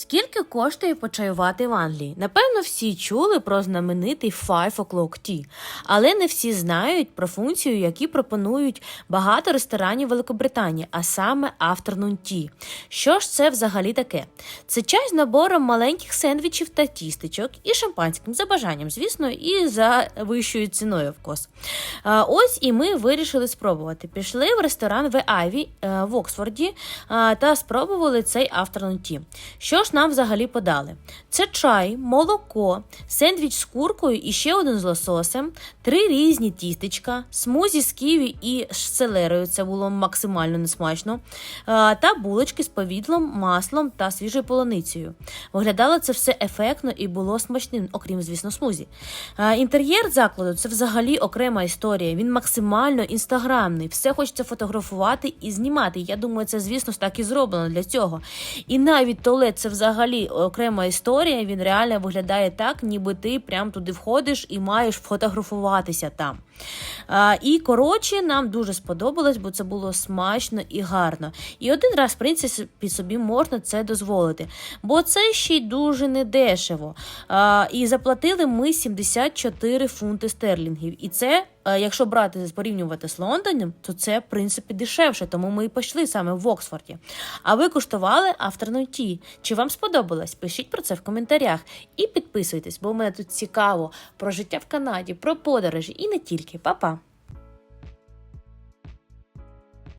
Скільки коштує почаювати в Англії? Напевно, всі чули про знаменитий Five O'Clock Tea, але не всі знають про функцію, які пропонують багато ресторанів Великобританії, а саме Afternoon Tea. Що ж це взагалі таке? Це чай з набором маленьких сендвічів та тістечок і шампанським за бажанням, звісно, і за вищою ціною вкос. Ось і ми вирішили спробувати. Пішли в ресторан в Айві е, в Оксфорді та спробували цей Afternoon Tea. Що ж нам взагалі подали? Це чай, молоко, сендвіч з куркою і ще один з лососем, три різні тістечка, смузі з ківі і з селерою, це було максимально несмачно, та булочки з повідлом, маслом та свіжою полуницею. Виглядало це все ефектно і було смачним, окрім, звісно, смузі. Інтер'єр закладу це взагалі окрема історія. Він максимально інстаграмний. Все хочеться фотографувати і знімати. Я думаю, це, звісно так і зроблено для цього. І навіть туалет це взагалі окрема історія. Він реально виглядає так, ніби ти прям туди входиш і маєш фотографуватися там. І коротше, нам дуже сподобалось, бо це було смачно і гарно. І один раз, в принципі, собі можна це дозволити. Бо це ще й дуже недешево. І заплатили ми 74 фунти стерлінгів. І це. Е, Якщо брати порівнювати з Лондоном, то це в принципі дешевше, тому ми і пішли саме в Оксфорді. А ви куштували Afternoon ті? Чи вам сподобалось? Пишіть про це в коментарях і підписуйтесь, бо мене тут цікаво про життя в Канаді, про подорожі і не тільки. Па-па!